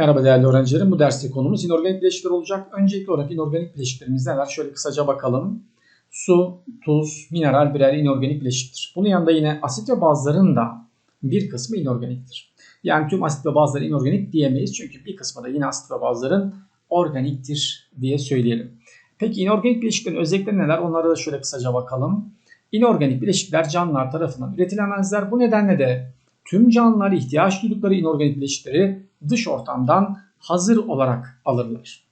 Merhaba değerli öğrencilerim. Bu derste konumuz inorganik bileşikler olacak. Öncelikli olarak inorganik bileşiklerimiz neler? Şöyle kısaca bakalım. Su, tuz, mineral birer inorganik bileşiktir. Bunun yanında yine asit ve bazların da bir kısmı inorganiktir. Yani tüm asit ve bazları inorganik diyemeyiz. Çünkü bir kısmı da yine asit ve bazların organiktir diye söyleyelim. Peki inorganik bileşiklerin özellikleri neler? Onlara da şöyle kısaca bakalım. İnorganik bileşikler canlılar tarafından üretilemezler. Bu nedenle de tüm canlılar ihtiyaç duydukları inorganik bileşikleri dış ortamdan hazır olarak alırlar.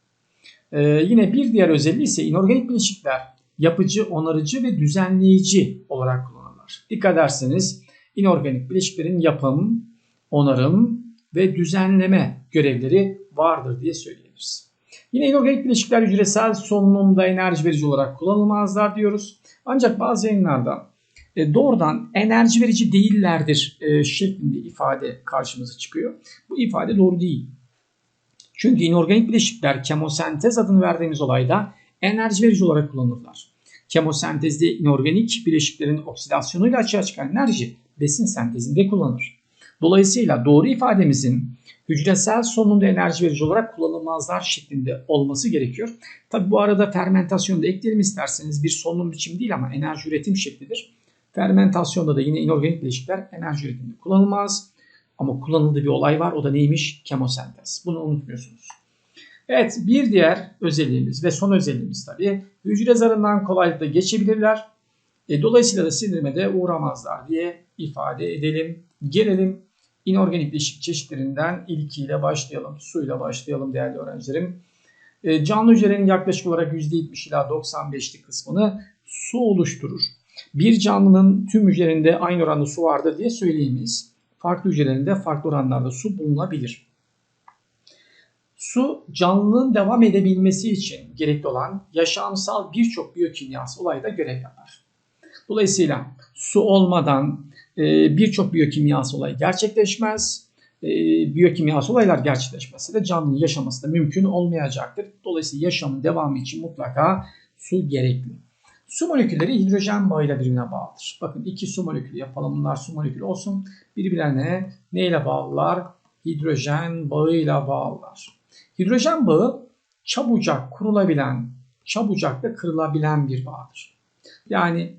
Ee, yine bir diğer özelliği ise inorganik bileşikler yapıcı, onarıcı ve düzenleyici olarak kullanılır. Dikkat ederseniz inorganik bileşiklerin yapım, onarım ve düzenleme görevleri vardır diye söyleyebiliriz. Yine inorganik bileşikler hücresel solunumda enerji verici olarak kullanılmazlar diyoruz. Ancak bazı yayınlarda doğrudan enerji verici değillerdir e, şeklinde ifade karşımıza çıkıyor. Bu ifade doğru değil. Çünkü inorganik bileşikler kemosentez adını verdiğimiz olayda enerji verici olarak kullanılırlar. Kemosentezde inorganik bileşiklerin oksidasyonuyla açığa çıkan enerji besin sentezinde kullanılır. Dolayısıyla doğru ifademizin hücresel solunumda enerji verici olarak kullanılmazlar şeklinde olması gerekiyor. Tabi bu arada fermentasyonu da ekleyelim isterseniz bir solunum biçimi değil ama enerji üretim şeklidir. Fermentasyonda da yine inorganik bileşikler enerji üretiminde kullanılmaz. Ama kullanıldığı bir olay var. O da neymiş? Kemosentez. Bunu unutmuyorsunuz. Evet bir diğer özelliğimiz ve son özelliğimiz tabii hücre zarından kolaylıkla geçebilirler. E, dolayısıyla da sindirime uğramazlar diye ifade edelim. Gelelim inorganik bileşik çeşitlerinden ilkiyle başlayalım. Suyla başlayalım değerli öğrencilerim. E, canlı hücrenin yaklaşık olarak %70 ila 95'lik kısmını su oluşturur. Bir canlının tüm hücrelerinde aynı oranda su vardır diye söyleyemeyiz. Farklı hücrelerinde farklı oranlarda su bulunabilir. Su canlının devam edebilmesi için gerekli olan yaşamsal birçok biyokimyasal olayda görev yapar. Dolayısıyla su olmadan e, birçok biyokimyasal olay gerçekleşmez. E, biyokimyasal olaylar gerçekleşmezse de canlının yaşaması da mümkün olmayacaktır. Dolayısıyla yaşamın devamı için mutlaka su gerekli. Su molekülleri hidrojen bağıyla birbirine bağlıdır. Bakın iki su molekülü yapalım. Bunlar su molekülü olsun. Birbirlerine neyle bağlılar? Hidrojen bağıyla bağlılar. Hidrojen bağı çabucak kurulabilen, çabucak da kırılabilen bir bağdır. Yani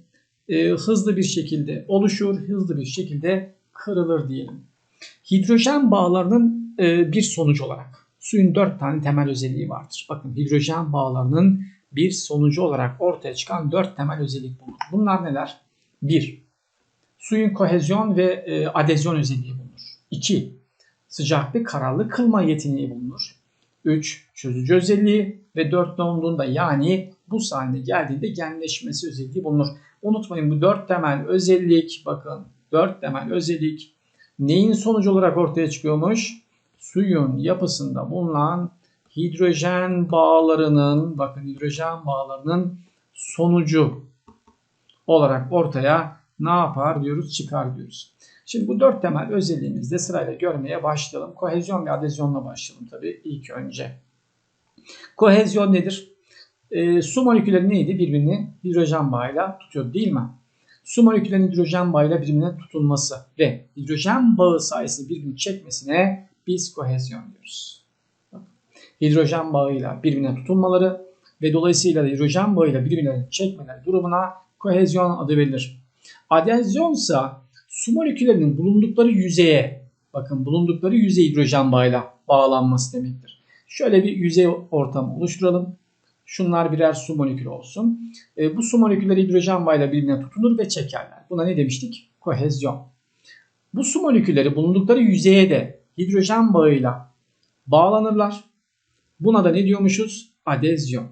e, hızlı bir şekilde oluşur, hızlı bir şekilde kırılır diyelim. Hidrojen bağlarının e, bir sonuç olarak suyun dört tane temel özelliği vardır. Bakın hidrojen bağlarının bir sonucu olarak ortaya çıkan dört temel özellik bulunur. Bunlar neler? 1. Suyun kohezyon ve e, adezyon özelliği bulunur. 2. Sıcaklık kararlı kılma yeteneği bulunur. 3. Çözücü özelliği ve 4 donduğunda yani bu haline geldiğinde genleşmesi özelliği bulunur. Unutmayın bu 4 temel özellik bakın 4 temel özellik neyin sonucu olarak ortaya çıkıyormuş? Suyun yapısında bulunan hidrojen bağlarının bakın hidrojen bağlarının sonucu olarak ortaya ne yapar diyoruz çıkar diyoruz. Şimdi bu dört temel özelliğimizde sırayla görmeye başlayalım. Kohezyon ve adezyonla başlayalım tabii ilk önce. Kohezyon nedir? E, su molekülleri neydi? Birbirini hidrojen bağıyla tutuyor değil mi? Su moleküllerinin hidrojen bağıyla birbirine tutulması ve hidrojen bağı sayesinde birbirini çekmesine biz kohezyon diyoruz hidrojen bağıyla birbirine tutunmaları ve dolayısıyla da hidrojen bağıyla birbirine çekmeleri durumuna kohezyon adı verilir. Adezyon ise su moleküllerinin bulundukları yüzeye, bakın bulundukları yüzey hidrojen bağıyla bağlanması demektir. Şöyle bir yüzey ortamı oluşturalım. Şunlar birer su molekülü olsun. E, bu su molekülleri hidrojen bağıyla birbirine tutunur ve çekerler. Buna ne demiştik? Kohezyon. Bu su molekülleri bulundukları yüzeye de hidrojen bağıyla bağlanırlar. Buna da ne diyormuşuz? Adezyon.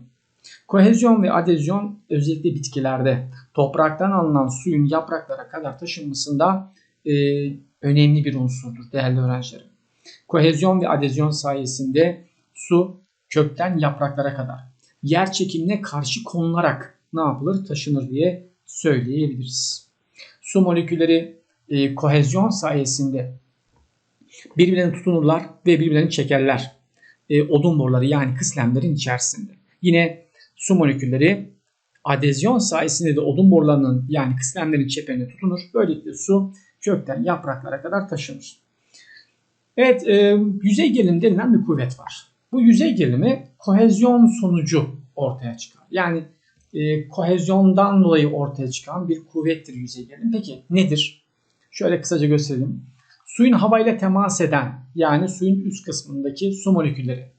Kohezyon ve adezyon özellikle bitkilerde topraktan alınan suyun yapraklara kadar taşınmasında e, önemli bir unsurdur değerli öğrencilerim. Kohezyon ve adezyon sayesinde su kökten yapraklara kadar yer çekimine karşı konularak ne yapılır? Taşınır diye söyleyebiliriz. Su molekülleri e, kohezyon sayesinde birbirlerine tutunurlar ve birbirlerini çekerler e, odun boruları yani kıslemlerin içerisinde. Yine su molekülleri adezyon sayesinde de odun borularının yani kıslemlerin çeperine tutunur. Böylelikle su kökten yapraklara kadar taşınır. Evet, e, yüzey gerilim denilen bir kuvvet var. Bu yüzey gerilimi kohezyon sonucu ortaya çıkar. Yani e, kohezyondan dolayı ortaya çıkan bir kuvvettir yüzey gerilim. Peki nedir? Şöyle kısaca gösterelim. Suyun havayla temas eden yani suyun üst kısmındaki su molekülleri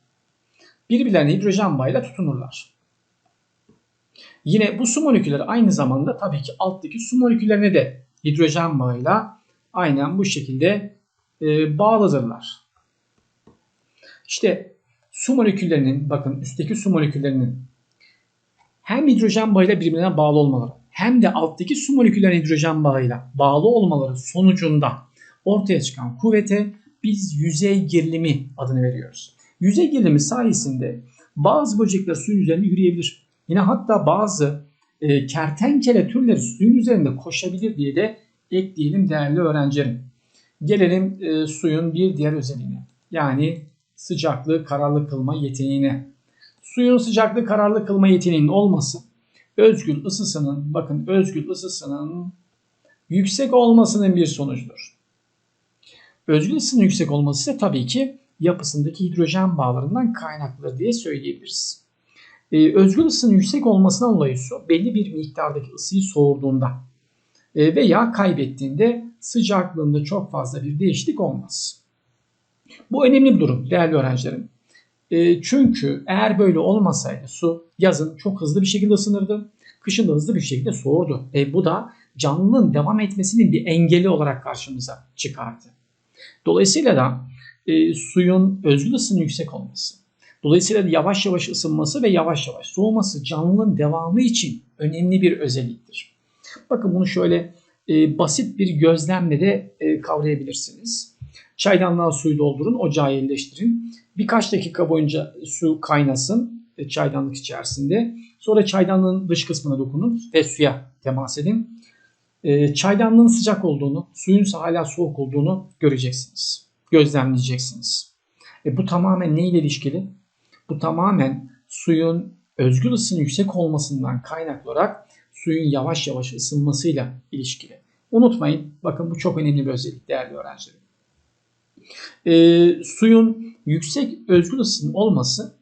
birbirlerine hidrojen bağıyla tutunurlar. Yine bu su molekülleri aynı zamanda tabii ki alttaki su moleküllerine de hidrojen bağıyla aynen bu şekilde e, bağlıdırlar. İşte su moleküllerinin bakın üstteki su moleküllerinin hem hidrojen bağıyla birbirine bağlı olmaları hem de alttaki su moleküllerinin hidrojen bağıyla bağlı olmaları sonucunda ortaya çıkan kuvvete biz yüzey gerilimi adını veriyoruz. Yüzey gerilimi sayesinde bazı böcekler suyun üzerinde yürüyebilir. Yine hatta bazı e, kertenkele türleri suyun üzerinde koşabilir diye de ekleyelim değerli öğrencilerim. Gelelim e, suyun bir diğer özelliğine. Yani sıcaklığı kararlı kılma yeteneğine. Suyun sıcaklığı kararlı kılma yeteneğinin olması özgül ısısının bakın özgül ısısının yüksek olmasının bir sonucudur. Özgül ısının yüksek olması ise tabii ki yapısındaki hidrojen bağlarından kaynaklıdır diye söyleyebiliriz. Ee, özgül ısının yüksek olmasından dolayı su belli bir miktardaki ısıyı soğurduğunda e, veya kaybettiğinde sıcaklığında çok fazla bir değişiklik olmaz. Bu önemli bir durum değerli öğrencilerim. E, çünkü eğer böyle olmasaydı su yazın çok hızlı bir şekilde ısınırdı. Kışın da hızlı bir şekilde soğurdu. E, bu da canlının devam etmesinin bir engeli olarak karşımıza çıkardı. Dolayısıyla da e, suyun özgül ısının yüksek olması, dolayısıyla da yavaş yavaş ısınması ve yavaş yavaş soğuması canlının devamı için önemli bir özelliktir. Bakın bunu şöyle e, basit bir gözlemle de e, kavrayabilirsiniz. Çaydanlığa suyu doldurun, ocağı yerleştirin. Birkaç dakika boyunca su kaynasın e, çaydanlık içerisinde. Sonra çaydanlığın dış kısmına dokunun ve suya temas edin. E, çaydanlığın sıcak olduğunu, suyun ise hala soğuk olduğunu göreceksiniz. Gözlemleyeceksiniz. E, bu tamamen ne ile ilişkili? Bu tamamen suyun özgül ısının yüksek olmasından kaynaklı olarak suyun yavaş yavaş ısınmasıyla ilişkili. Unutmayın, bakın bu çok önemli bir özellik değerli öğrencilerim. E, suyun yüksek özgül ısının olması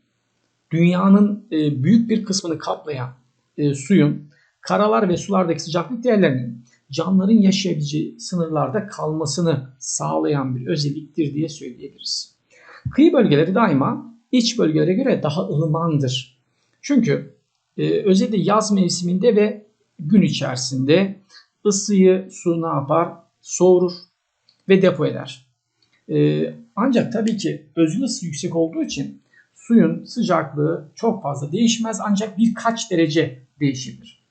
dünyanın e, büyük bir kısmını kaplayan e, suyun karalar ve sulardaki sıcaklık değerlerinin canlıların yaşayabileceği sınırlarda kalmasını sağlayan bir özelliktir diye söyleyebiliriz. Kıyı bölgeleri daima iç bölgelere göre daha ılımandır. Çünkü e, özellikle yaz mevsiminde ve gün içerisinde ısıyı su ne yapar? Soğurur ve depo eder. E, ancak tabii ki özgül ısı yüksek olduğu için suyun sıcaklığı çok fazla değişmez ancak birkaç derece değişebilir.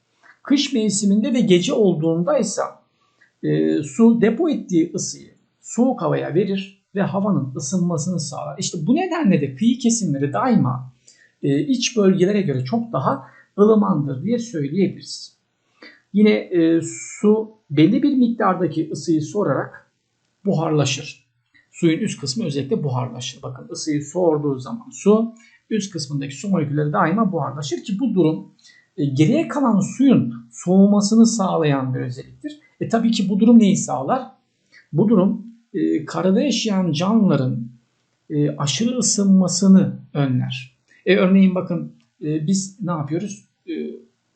Kış mevsiminde ve gece olduğunda ise e, su depo ettiği ısıyı soğuk havaya verir ve havanın ısınmasını sağlar. İşte bu nedenle de kıyı kesimleri daima e, iç bölgelere göre çok daha ılımandır diye söyleyebiliriz. Yine e, su belli bir miktardaki ısıyı sorarak buharlaşır. Suyun üst kısmı özellikle buharlaşır. Bakın ısıyı soğurduğu zaman su üst kısmındaki su molekülleri daima buharlaşır ki bu durum geriye kalan suyun soğumasını sağlayan bir özelliktir. E tabii ki bu durum neyi sağlar? Bu durum e, karada yaşayan canlıların e, aşırı ısınmasını önler. E, örneğin bakın e, biz ne yapıyoruz? E,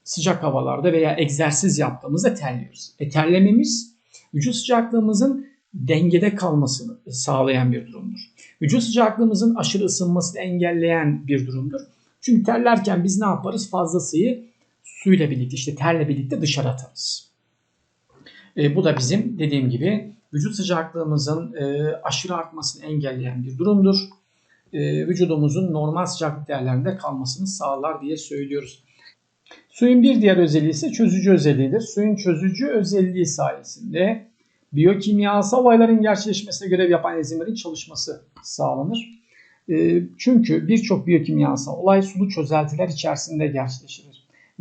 sıcak havalarda veya egzersiz yaptığımızda terliyoruz. E, terlememiz vücut sıcaklığımızın dengede kalmasını sağlayan bir durumdur. Vücut sıcaklığımızın aşırı ısınmasını engelleyen bir durumdur. Çünkü terlerken biz ne yaparız? Fazlasıyı suyla birlikte işte terle birlikte dışarı atarız. E, bu da bizim dediğim gibi vücut sıcaklığımızın e, aşırı artmasını engelleyen bir durumdur. E, vücudumuzun normal sıcaklık değerlerinde kalmasını sağlar diye söylüyoruz. Suyun bir diğer özelliği ise çözücü özelliğidir. Suyun çözücü özelliği sayesinde biyokimyasal olayların gerçekleşmesine görev yapan enzimlerin çalışması sağlanır. E, çünkü birçok biyokimyasal olay sulu çözeltiler içerisinde gerçekleşir.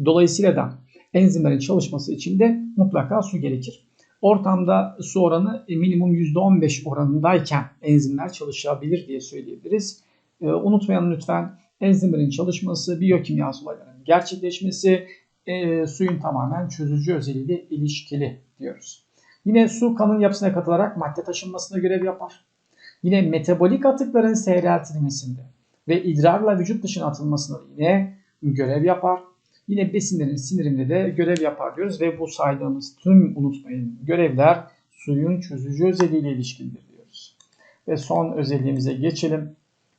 Dolayısıyla da enzimlerin çalışması için de mutlaka su gerekir. Ortamda su oranı e, minimum %15 oranındayken enzimler çalışabilir diye söyleyebiliriz. E, unutmayalım lütfen enzimlerin çalışması, biyokimyasal olayların gerçekleşmesi e, suyun tamamen çözücü özelliğiyle ilişkili diyoruz. Yine su kanın yapısına katılarak madde taşınmasına görev yapar. Yine metabolik atıkların seyreltilmesinde ve idrarla vücut dışına atılmasında yine görev yapar. Yine besinlerin siniriminde de görev yapar diyoruz ve bu saydığımız tüm unutmayın görevler suyun çözücü özelliğiyle ilişkilidir diyoruz. Ve son özelliğimize geçelim.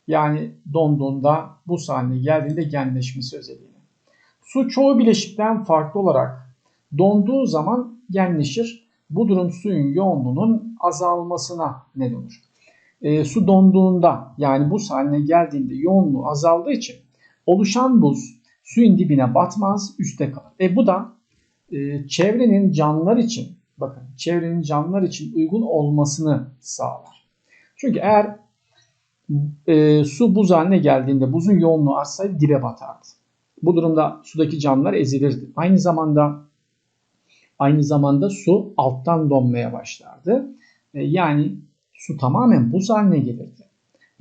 Yani donduğunda buz haline geldiğinde genleşmesi özelliğine. Su çoğu bileşikten farklı olarak donduğu zaman genleşir. Bu durum suyun yoğunluğunun azalmasına neden olur. E, su donduğunda yani buz haline geldiğinde yoğunluğu azaldığı için oluşan buz suyun dibine batmaz, üstte kalır. E bu da e, çevrenin canlılar için bakın çevrenin canlılar için uygun olmasını sağlar. Çünkü eğer e, su buz haline geldiğinde buzun yoğunluğu artsaydı dibe batardı. Bu durumda sudaki canlılar ezilirdi. Aynı zamanda aynı zamanda su alttan donmaya başlardı. E, yani su tamamen buz haline gelirdi.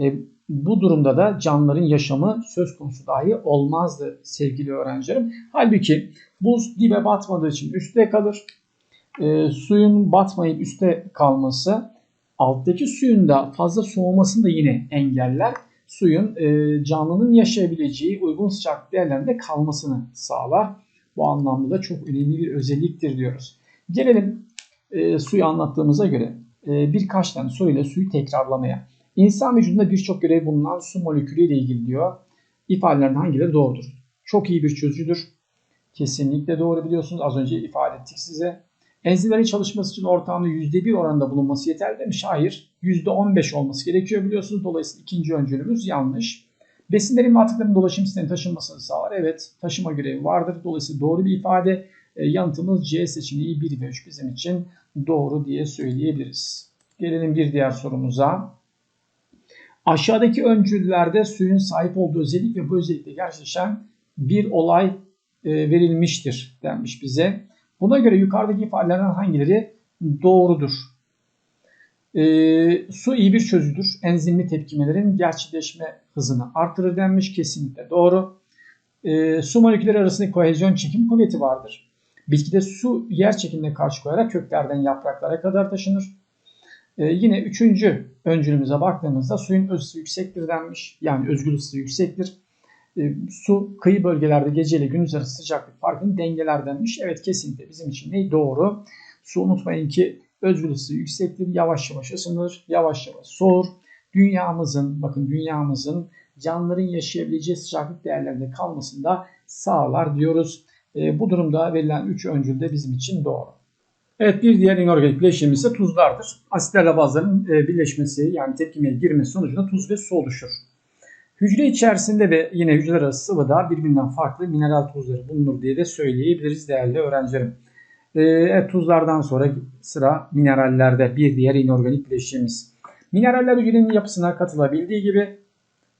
E, bu durumda da canlıların yaşamı söz konusu dahi olmazdı sevgili öğrencilerim. Halbuki buz dibe batmadığı için üstte kalır. E, suyun batmayıp üstte kalması alttaki suyun da fazla soğumasını da yine engeller. Suyun e, canlının yaşayabileceği uygun sıcaklık değerlerinde kalmasını sağlar. Bu anlamda da çok önemli bir özelliktir diyoruz. Gelelim e, suyu anlattığımıza göre e, birkaç tane soruyla suyu tekrarlamaya. İnsan vücudunda birçok görev bulunan su molekülü ile ilgili diyor. İfadelerin hangileri doğrudur? Çok iyi bir çözücüdür. Kesinlikle doğru biliyorsunuz. Az önce ifade ettik size. Enzimlerin çalışması için ortamda %1 oranında bulunması yeterli demiş. Hayır. %15 olması gerekiyor biliyorsunuz. Dolayısıyla ikinci öncülümüz yanlış. Besinlerin ve atıkların dolaşım sistemine taşınmasını sağlar. Evet taşıma görevi vardır. Dolayısıyla doğru bir ifade. E, yanıtımız C seçeneği 1 ve 3 bizim için doğru diye söyleyebiliriz. Gelelim bir diğer sorumuza. Aşağıdaki öncüllerde suyun sahip olduğu özellik ve bu özellikle gerçekleşen bir olay e, verilmiştir denmiş bize. Buna göre yukarıdaki ifadelerden hangileri doğrudur? E, su iyi bir çözüdür. Enzimli tepkimelerin gerçekleşme hızını artırır denmiş. Kesinlikle doğru. E, su molekülleri arasındaki kohezyon çekim kuvveti vardır. Bitkide su yer çekimine karşı koyarak köklerden yapraklara kadar taşınır. Ee, yine üçüncü öncülümüze baktığımızda suyun ısısı yüksektir denmiş. Yani özgül ısısı yüksektir. Ee, su kıyı bölgelerde gece ile gündüz arası sıcaklık farkını dengeler denmiş. Evet kesinlikle bizim için ne doğru. Su unutmayın ki özgül ısısı yüksektir. Yavaş yavaş ısınır. Yavaş yavaş soğur. Dünyamızın bakın dünyamızın canlıların yaşayabileceği sıcaklık değerlerinde kalmasını da sağlar diyoruz. E, bu durumda verilen 3 öncül de bizim için doğru. Evet bir diğer inorganik bileşimimiz ise tuzlardır. Asitlerle bazıların e, birleşmesi yani tepkimeye girmesi sonucunda tuz ve su oluşur. Hücre içerisinde ve yine hücreler arası sıvıda birbirinden farklı mineral tuzları bulunur diye de söyleyebiliriz değerli öğrencilerim. E, evet tuzlardan sonra sıra minerallerde bir diğer inorganik bileşimimiz. Mineraller hücrenin yapısına katılabildiği gibi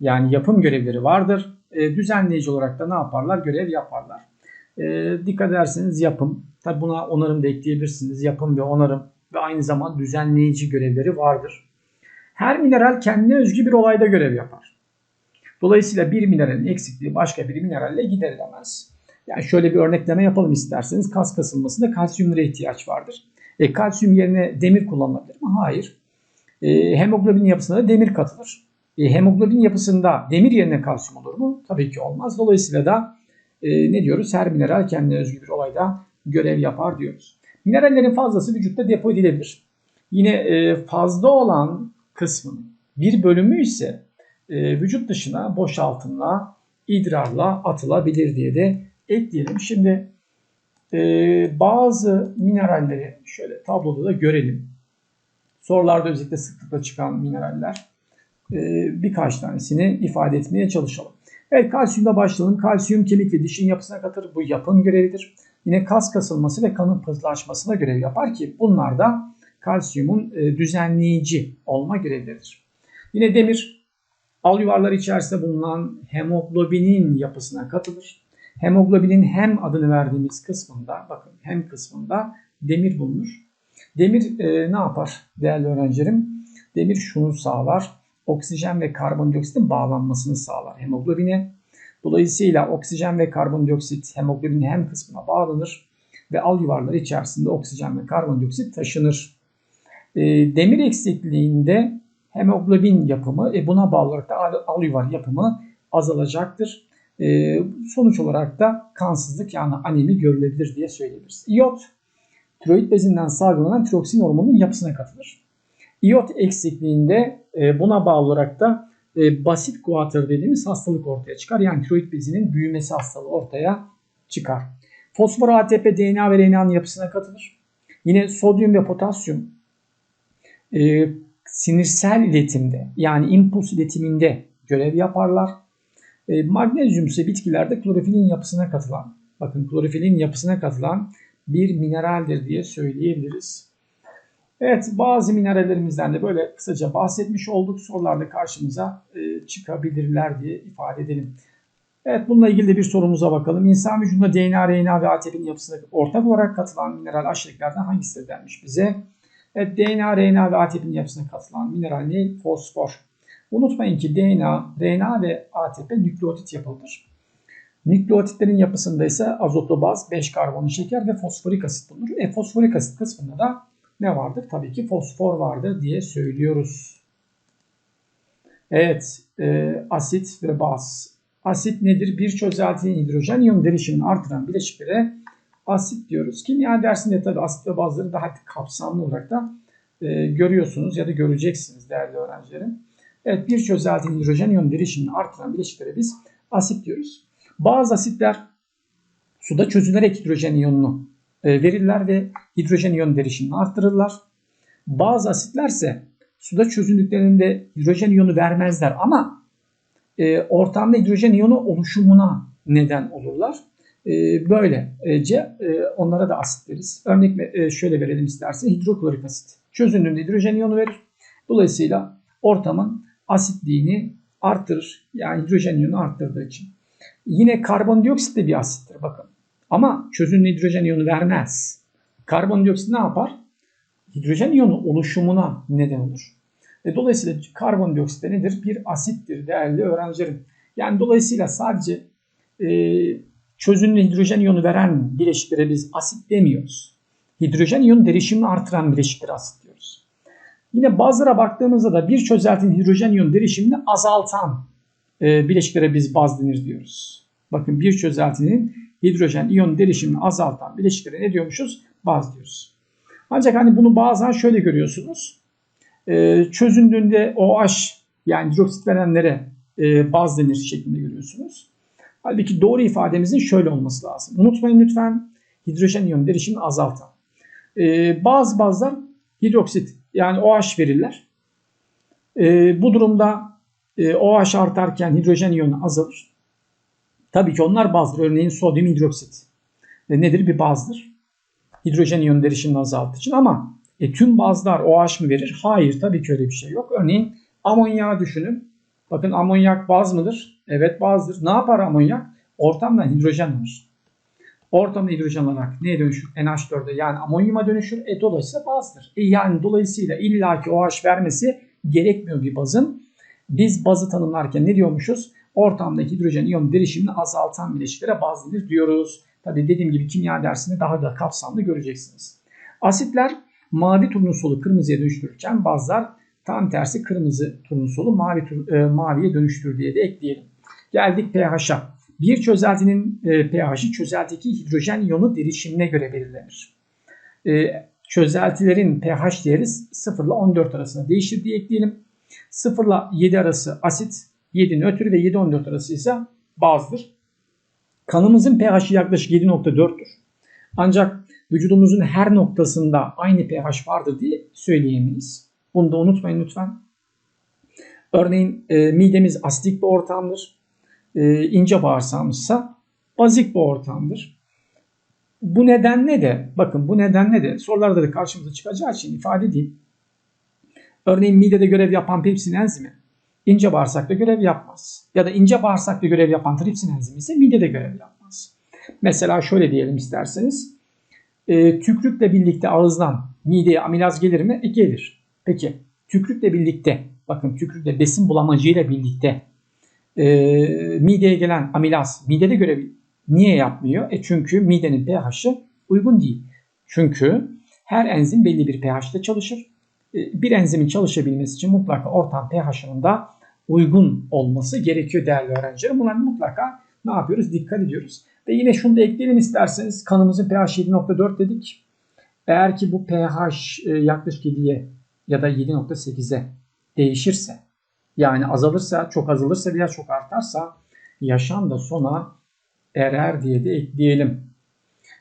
yani yapım görevleri vardır. E, düzenleyici olarak da ne yaparlar? Görev yaparlar. E, dikkat ederseniz yapım. Tabi buna onarım da ekleyebilirsiniz. Yapım ve onarım ve aynı zamanda düzenleyici görevleri vardır. Her mineral kendine özgü bir olayda görev yapar. Dolayısıyla bir mineralin eksikliği başka bir mineralle giderilemez. Yani şöyle bir örnekleme yapalım isterseniz. Kas kasılmasında kalsiyumlara ihtiyaç vardır. E, kalsiyum yerine demir kullanılabilir mi? Hayır. E, hemoglobin yapısına da demir katılır. E, hemoglobin yapısında demir yerine kalsiyum olur mu? Tabii ki olmaz. Dolayısıyla da e, ne diyoruz? Her mineral kendine özgü bir olayda görev yapar diyoruz. Minerallerin fazlası vücutta depo edilebilir. Yine e, fazla olan kısmın bir bölümü ise e, vücut dışına boşaltımla, idrarla atılabilir diye de ekleyelim. Şimdi e, bazı mineralleri şöyle tabloda da görelim. Sorularda özellikle sıklıkla çıkan mineraller. Birkaç tanesini ifade etmeye çalışalım. Evet kalsiyumda başlayalım. Kalsiyum kemik ve dişin yapısına katır. Bu yapım görevidir. Yine kas kasılması ve kanın pızlaşmasına görev yapar ki bunlar da kalsiyumun e, düzenleyici olma görevleridir. Yine demir al yuvarları içerisinde bulunan hemoglobinin yapısına katılır. Hemoglobinin hem adını verdiğimiz kısmında bakın hem kısmında demir bulunur. Demir e, ne yapar değerli öğrencilerim? Demir şunu sağlar oksijen ve karbondioksitin bağlanmasını sağlar hemoglobine. Dolayısıyla oksijen ve karbondioksit hemoglobinin hem kısmına bağlanır ve al yuvarları içerisinde oksijen ve karbondioksit taşınır. E, demir eksikliğinde hemoglobin yapımı e, buna bağlı olarak da al- alüvar yapımı azalacaktır. E, sonuç olarak da kansızlık yani anemi görülebilir diye söyleyebiliriz. İyot tiroid bezinden salgılanan tiroksin hormonunun yapısına katılır. İyot eksikliğinde e, buna bağlı olarak da e, basit guatr dediğimiz hastalık ortaya çıkar. Yani tiroid bezinin büyümesi hastalığı ortaya çıkar. Fosfor ATP DNA ve RNA'nın yapısına katılır. Yine sodyum ve potasyum e, sinirsel iletimde yani impuls iletiminde görev yaparlar. E, magnezyum ise bitkilerde klorofilin yapısına katılan, bakın klorofilin yapısına katılan bir mineraldir diye söyleyebiliriz. Evet bazı minerallerimizden de böyle kısaca bahsetmiş olduk. Sorularda karşımıza e, çıkabilirler diye ifade edelim. Evet bununla ilgili de bir sorumuza bakalım. İnsan vücudunda DNA, RNA ve ATP'nin yapısına ortak olarak katılan mineral aşağıdakilerden hangisi denmiş bize? Evet, DNA, RNA ve ATP'nin yapısına katılan mineral ne? Fosfor. Unutmayın ki DNA, RNA ve ATP nükleotit yapılıdır. Nükleotitlerin yapısında ise azotlu baz, 5 karbonlu şeker ve fosforik asit bulunur. E, fosforik asit kısmında da ne vardır? Tabii ki fosfor vardır diye söylüyoruz. Evet, e, asit ve baz. Asit nedir? Bir çözeltinin hidrojen iyon derişimini artıran bileşiklere asit diyoruz. Kimya dersinde tabii asit ve bazları daha kapsamlı olarak da e, görüyorsunuz ya da göreceksiniz değerli öğrencilerim. Evet bir çözeltinin hidrojen iyon derişimini artıran bileşiklere biz asit diyoruz. Bazı asitler suda çözülerek hidrojen iyonunu verirler ve hidrojen iyon derişimini arttırırlar. Bazı asitlerse suda çözündüklerinde hidrojen iyonu vermezler ama e, ortamda hidrojen iyonu oluşumuna neden olurlar. E, böylece e, onlara da asit deriz. Örnek e, şöyle verelim istersen hidroklorik asit. Çözündüğünde hidrojen iyonu verir. Dolayısıyla ortamın asitliğini arttırır. Yani hidrojen iyonu arttırdığı için. Yine karbondioksit de bir asittir bakın. Ama çözünürlü hidrojen iyonu vermez. Karbondioksit ne yapar? Hidrojen iyonu oluşumuna neden olur. E, dolayısıyla karbondioksit de nedir? Bir asittir değerli öğrencilerim. Yani dolayısıyla sadece e, çözünürlü hidrojen iyonu veren bileşiklere biz asit demiyoruz. Hidrojen iyonu derişimini artıran bileşiklere asit diyoruz. Yine bazılara baktığımızda da bir çözeltinin hidrojen iyon derişimini azaltan e, bileşiklere biz baz denir diyoruz. Bakın bir çözeltinin hidrojen iyon derişimini azaltan bileşiklere ne diyormuşuz? Baz diyoruz. Ancak hani bunu bazen şöyle görüyorsunuz. E, çözündüğünde OH yani hidroksit verenlere e, baz denir şeklinde görüyorsunuz. Halbuki doğru ifademizin şöyle olması lazım. Unutmayın lütfen hidrojen iyon derişimini azaltan. E, bazı bazlar hidroksit yani OH verirler. E, bu durumda OH artarken hidrojen iyonu azalır. Tabii ki onlar bazdır. Örneğin sodyum hidroksit. E, nedir? Bir bazdır. Hidrojen iyon derişimini azalttığı için ama e, tüm bazlar OH mı verir? Hayır tabii ki öyle bir şey yok. Örneğin amonyağı düşünün. Bakın amonyak baz mıdır? Evet bazdır. Ne yapar amonyak? Ortamdan hidrojen alır. Ortamda hidrojen alarak neye dönüşür? NH4'e yani amonyuma dönüşür. E dolayısıyla bazdır. E yani dolayısıyla illaki OH vermesi gerekmiyor bir bazın. Biz bazı tanımlarken ne diyormuşuz? Ortamdaki hidrojen iyon derişimini azaltan bileşiklere baz denir diyoruz. Tabi dediğim gibi kimya dersinde daha da kapsamlı göreceksiniz. Asitler mavi turnusolu kırmızıya dönüştürürken bazılar tam tersi kırmızı turnusolu mavi e, maviye dönüştür diye de ekleyelim. Geldik pH'a. Bir çözeltinin e, pH'i çözeltideki hidrojen iyonu derişimine göre belirlenir. E, çözeltilerin pH değeri 0 ile 14 arasında değişir diye ekleyelim. 0 ile 7 arası asit, 7 nötr ve 7-14 arası ise bazdır. Kanımızın pH'i yaklaşık 7.4'tür. Ancak vücudumuzun her noktasında aynı pH vardır diye söyleyemeyiz. Bunu da unutmayın lütfen. Örneğin e, midemiz asidik bir ortamdır. E, ince bağırsağımızsa bazik bir ortamdır. Bu nedenle de bakın bu nedenle de sorularda da karşımıza çıkacağı için ifade edeyim. Örneğin midede görev yapan pepsin enzimi ince bağırsakta görev yapmaz. Ya da ince bağırsakta görev yapan tripsin enzimi ise midede görev yapmaz. Mesela şöyle diyelim isterseniz. E, tükrükle birlikte ağızdan mideye amilaz gelir mi? E, gelir. Peki tükrükle birlikte bakın tükrükle besin bulamacıyla birlikte e, mideye gelen amilaz midede görev niye yapmıyor? E çünkü midenin pH'i uygun değil. Çünkü her enzim belli bir pH'te çalışır e, bir enzimin çalışabilmesi için mutlaka ortam pH'ının da uygun olması gerekiyor değerli öğrencilerim. Buna mutlaka ne yapıyoruz? Dikkat ediyoruz. Ve yine şunu da ekleyelim isterseniz. Kanımızın pH 7.4 dedik. Eğer ki bu pH e, yaklaşık 7'ye ya da 7.8'e değişirse yani azalırsa, çok azalırsa veya çok artarsa yaşam da sona erer diye de ekleyelim.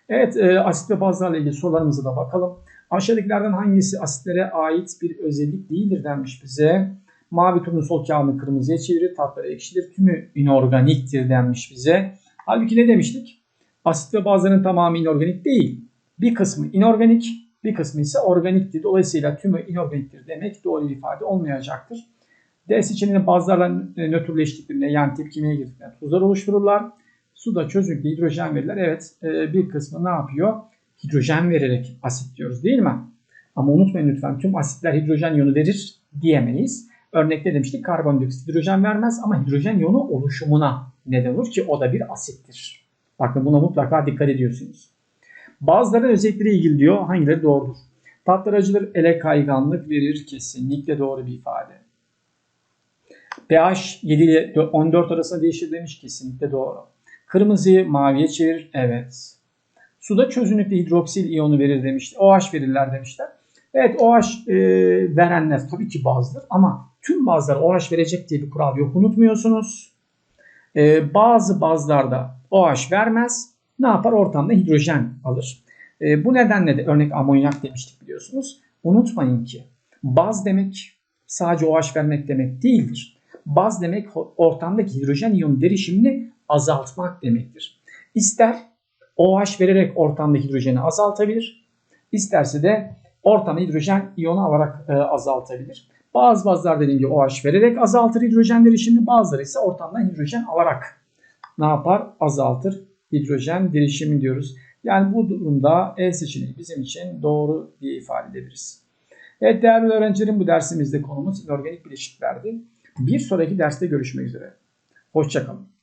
Evet, e, asit ve bazlarla ilgili sorularımıza da bakalım. Aşağıdakilerden hangisi asitlere ait bir özellik değildir denmiş bize. Mavi turnusol kağıdını kırmızıya çevirir, tatları ekşidir, tümü inorganiktir denmiş bize. Halbuki ne demiştik? Asit ve bazların tamamı inorganik değil. Bir kısmı inorganik, bir kısmı ise organiktir. Dolayısıyla tümü inorganiktir demek doğru bir ifade olmayacaktır. D seçeneğinin bazılarla nötrleştiklerinde yani tepkimeye girdiklerinde tuzlar oluştururlar. Suda çözünürlükte hidrojen verirler. Evet e, bir kısmı ne yapıyor? Hidrojen vererek asit diyoruz değil mi? Ama unutmayın lütfen tüm asitler hidrojen iyonu verir diyemeyiz. Örnekte demiştik karbondioksit hidrojen vermez ama hidrojen iyonu oluşumuna neden olur ki o da bir asittir. Bakın buna mutlaka dikkat ediyorsunuz. Bazıları özellikleri ilgili diyor. Hangileri doğrudur? Tatlar acıdır, ele kayganlık verir kesinlikle doğru bir ifade. pH 7 ile 14 arasında değişir demiş kesinlikle doğru. Kırmızıyı maviye çevirir. Evet. Suda çözünürlükte hidroksil iyonu verir demişti. OH verirler demişler. Evet OH e, verenler tabii ki bazıdır ama tüm bazılar OH verecek diye bir kural yok unutmuyorsunuz. E, bazı bazlarda OH vermez. Ne yapar? Ortamda hidrojen alır. E, bu nedenle de örnek amonyak demiştik biliyorsunuz. Unutmayın ki baz demek sadece OH vermek demek değildir. Baz demek ortamdaki hidrojen iyon derişimini azaltmak demektir. İster OH vererek ortamdaki hidrojeni azaltabilir, isterse de ortamda hidrojen iyonu alarak e, azaltabilir. Bazı bazılar dediğim gibi OH vererek azaltır hidrojen derişimini, bazıları ise ortamdan hidrojen alarak ne yapar? Azaltır hidrojen derişimi diyoruz. Yani bu durumda E seçeneği bizim için doğru diye ifade edebiliriz. Evet değerli öğrencilerim bu dersimizde konumuz inorganik bileşiklerdi. Bir sonraki derste görüşmek üzere. Hoşçakalın.